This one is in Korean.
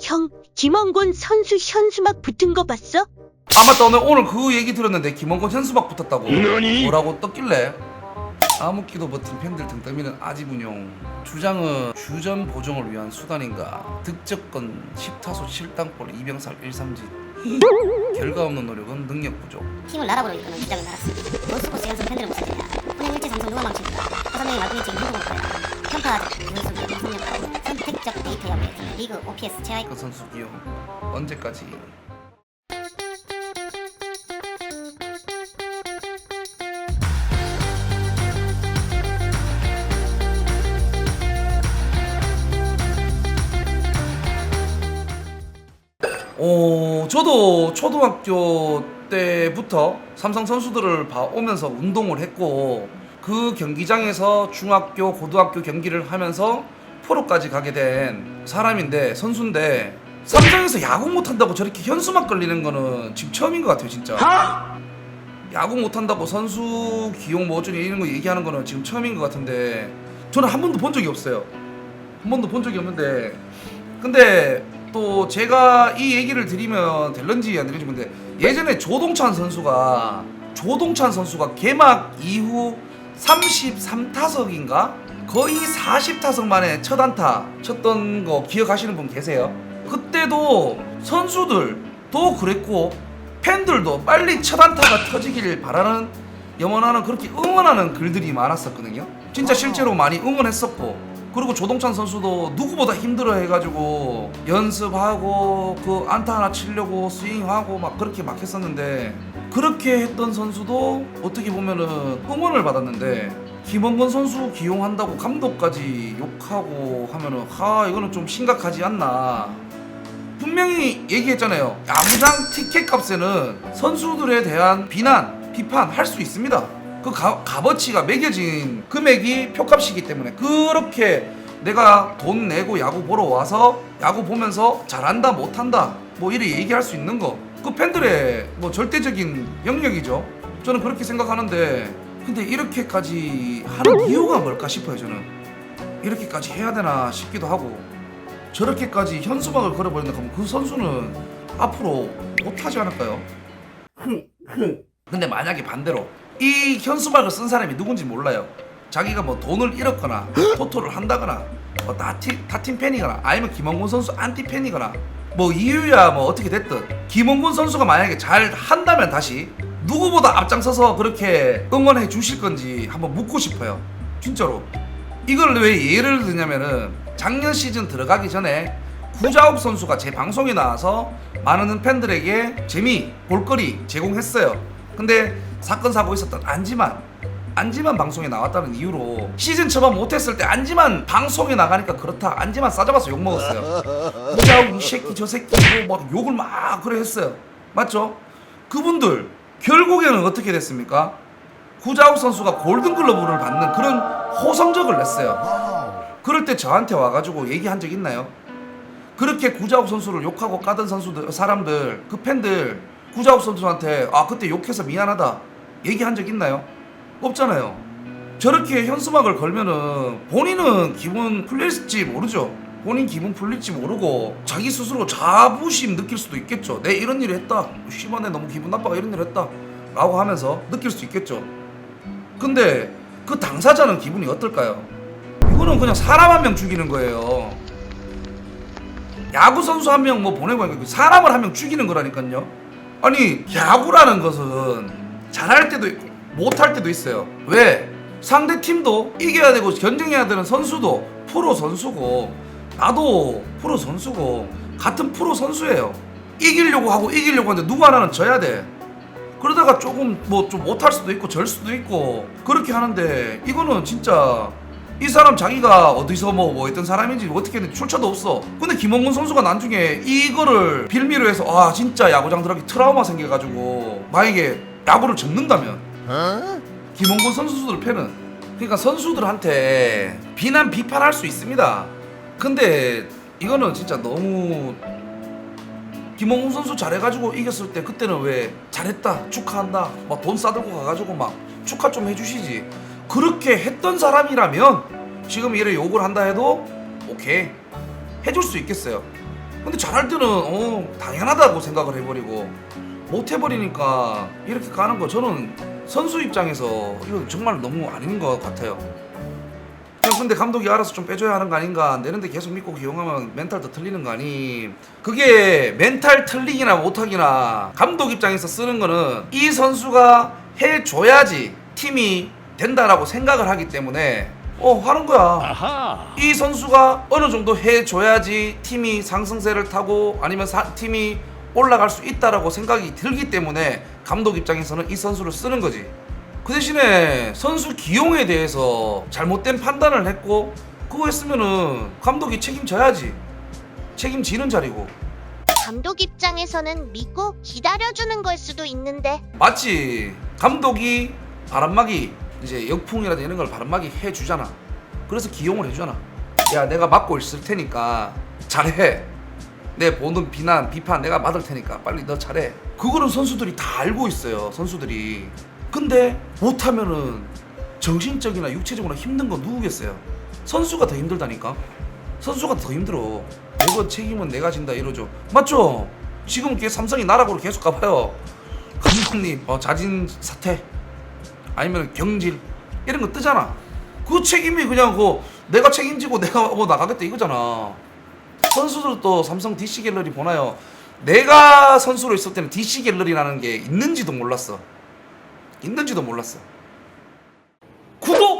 형, 김원곤 선수 현수막 붙은 거 봤어? 아 맞다 오늘 오늘 그 얘기 들었는데 김원곤 현수막 붙었다고 너니? 뭐라고 떴길래 암흑기도 버틴 팬들 등 떠미는 아지분용 주장은 주전 보정을 위한 수단인가 득점권 10타수 7땅볼 이병살 1삼진 결과 없는 노력은 능력 부족 팀을 나락으로 이끄는 주장을 달았습니다. 롤스포츠 연속 팬들은 무슨 일이냐? 혼행 일제 삼성 누가 망칩니까? 명의 말끔히 찍은 행동을 보여라. 평가하자. 윤석이 성적하고 선택적 데이터 등 리그 OPS 최하위 그 선수 기용 언제까지? 어, 저도 초등학교 때부터 삼성 선수들을 봐오면서 운동을 했고 그 경기장에서 중학교, 고등학교 경기를 하면서 프로까지 가게 된 사람인데 선수인데 삼성에서 야구 못한다고 저렇게 현수막 걸리는 거는 지금 처음인 것 같아요 진짜. 야구 못한다고 선수 기용 뭐 어쩌니 이런 거 얘기하는 거는 지금 처음인 것 같은데 저는 한 번도 본 적이 없어요. 한 번도 본 적이 없는데. 근데 또 제가 이 얘기를 드리면 될런지 안 될런지 근데 예전에 조동찬 선수가 조동찬 선수가 개막 이후 33타석인가 거의 40타석 만에 첫 안타 쳤던 거 기억하시는 분 계세요? 그때도 선수들도 그랬고 팬들도 빨리 첫 안타가 터지길 바라는 염원하는 그렇게 응원하는 글들이 많았었거든요. 진짜 실제로 많이 응원했었고 그리고 조동찬 선수도 누구보다 힘들어 해가지고 연습하고 그 안타 하나 치려고 스윙하고 막 그렇게 막 했었는데 그렇게 했던 선수도 어떻게 보면은 응원을 받았는데 김원건 선수 기용한다고 감독까지 욕하고 하면은 하 이거는 좀 심각하지 않나 분명히 얘기했잖아요. 야구장 티켓 값에는 선수들에 대한 비난, 비판 할 수 있습니다. 그 가, 값어치가 매겨진 금액이 표값이기 때문에 그렇게 내가 돈 내고 야구 보러 와서 야구 보면서 잘한다 못한다 뭐 이래 얘기할 수 있는 거 그 팬들의 뭐 절대적인 영역이죠. 저는 그렇게 생각하는데 근데 이렇게까지 하는 이유가 뭘까 싶어요 저는 이렇게까지 해야 되나 싶기도 하고 저렇게까지 현수막을 걸어버린다 하면 그 선수는 앞으로 못하지 않을까요? 근데 만약에 반대로 이 현수막을 쓴 사람이 누군지 몰라요. 자기가 뭐 돈을 잃었거나 토토를 한다거나 뭐 다팀 팬이거나 아니면 김원곤 선수 안티 팬이거나 뭐 이유야 뭐 어떻게 됐든 김원곤 선수가 만약에 잘 한다면 다시 누구보다 앞장서서 그렇게 응원해 주실 건지 한번 묻고 싶어요. 진짜로. 이걸 왜 예를 드냐면은 작년 시즌 들어가기 전에 구자욱 선수가 제 방송에 나와서 많은 팬들에게 재미, 볼거리 제공했어요. 근데 사건 사고 있었던 안지만 안지만 방송에 나왔다는 이유로 시즌 초반 못했을 때 안지만 방송에 나가니까 그렇다 안지만 싸잡아서 욕 먹었어요. 구자욱 이 새끼 저 새끼 뭐막 욕을 막 그래 했어요. 맞죠? 그분들 결국에는 어떻게 됐습니까? 구자욱 선수가 골든글러브를 받는 그런 호성적을 냈어요. 그럴 때 저한테 와가지고 얘기한 적 있나요? 그렇게 구자욱 선수를 욕하고 까던 선수들 사람들 그 팬들 구자욱 선수한테 아 그때 욕해서 미안하다 얘기한 적 있나요? 없잖아요. 저렇게 현수막을 걸면은 본인은 기분 풀릴지 모르죠. 본인 기분 풀릴지 모르고 자기 스스로 자부심 느낄 수도 있겠죠. 내 이런 일을 했다. 내 너무 기분 나빠가 이런 일을 했다. 라고 하면서 느낄 수 있겠죠. 근데 그 당사자는 기분이 어떨까요? 이거는 그냥 사람 한 명 죽이는 거예요. 야구 선수 한 명 뭐 보내고 하니까 사람을 한 명 죽이는 거라니까요. 아니 야구라는 것은 잘할 때도 있고 못할 때도 있어요. 왜? 상대 팀도 이겨야 되고 견쟁해야 되는 선수도 프로 선수고 나도 프로 선수고 같은 프로 선수예요. 이기려고 하고 이기려고 하는데 누구 하나는 져야 돼. 그러다가 조금 뭐 좀 못할 수도 있고 절 수도 있고 그렇게 하는데 이거는 진짜 이 사람 자기가 어디서 뭐, 뭐 했던 사람인지 어떻게 했는지 출처도 없어. 근데 김원근 선수가 나중에 이거를 빌미로 해서 아 진짜 야구장 들어가기 트라우마 생겨가지고 만약에 야구를 접는다면 김원근 선수들 팬은 그러니까 선수들한테 비난 비판할 수 있습니다. 근데 이거는 진짜 너무 김원훈 선수 잘해가지고 이겼을 때 그때는 왜 잘했다 축하한다 막 돈 싸들고 가가지고 막 축하 좀 해주시지. 그렇게 했던 사람이라면 지금 얘를 욕을 한다 해도 오케이. 해줄 수 있겠어요. 근데 잘할 때는 어 당연하다고 생각을 해버리고 못 해버리니까 이렇게 가는 거 저는 선수 입장에서 이건 정말 너무 아닌 것 같아요. 그냥 근데 감독이 알아서 좀 빼줘야 하는 거 아닌가 내는데 계속 믿고 기용하면 멘탈도 틀리는 거 아니 그게 멘탈 틀리기나 못하기나 감독 입장에서 쓰는 거는 이 선수가 해줘야지 팀이 된다라고 생각을 하기 때문에 어 하는 거야 아하. 이 선수가 어느 정도 해줘야지 팀이 상승세를 타고 아니면 사- 팀이 올라갈 수 있다라고 생각이 들기 때문에 감독 입장에서는 이 선수를 쓰는 거지. 그 대신에 선수 기용에 대해서 잘못된 판단을 했고 그거 했으면은 감독이 책임져야지. 책임지는 자리고. 감독 입장에서는 믿고 기다려주는 걸 수도 있는데 맞지. 감독이 바람막이 이제 역풍이라든지 이런 걸 바람막이 해주잖아. 그래서 기용을 해주잖아. 야 내가 맡고 있을 테니까 잘해. 내 보는 비난 비판 내가 맡을 테니까 빨리 너 잘해. 그거는 선수들이 다 알고 있어요. 선수들이. 근데 못하면은 정신적이나 육체적으로 힘든 건 누구겠어요? 선수가 더 힘들다니까. 선수가 더 힘들어. 이거 책임은 내가 진다 이러죠. 맞죠? 지금 걔 삼성이 나락으로 계속 가봐요. 감독님 어, 자진 사퇴 아니면 경질 이런 거 뜨잖아. 그 책임이 그냥 그 내가 책임지고 내가 어, 나가겠다 이거잖아. 선수들도 삼성 DC 갤러리 보나요? 내가 선수로 있을 때는 DC 갤러리라는 게 있는지도 몰랐어. 있는지도 몰랐어. 구독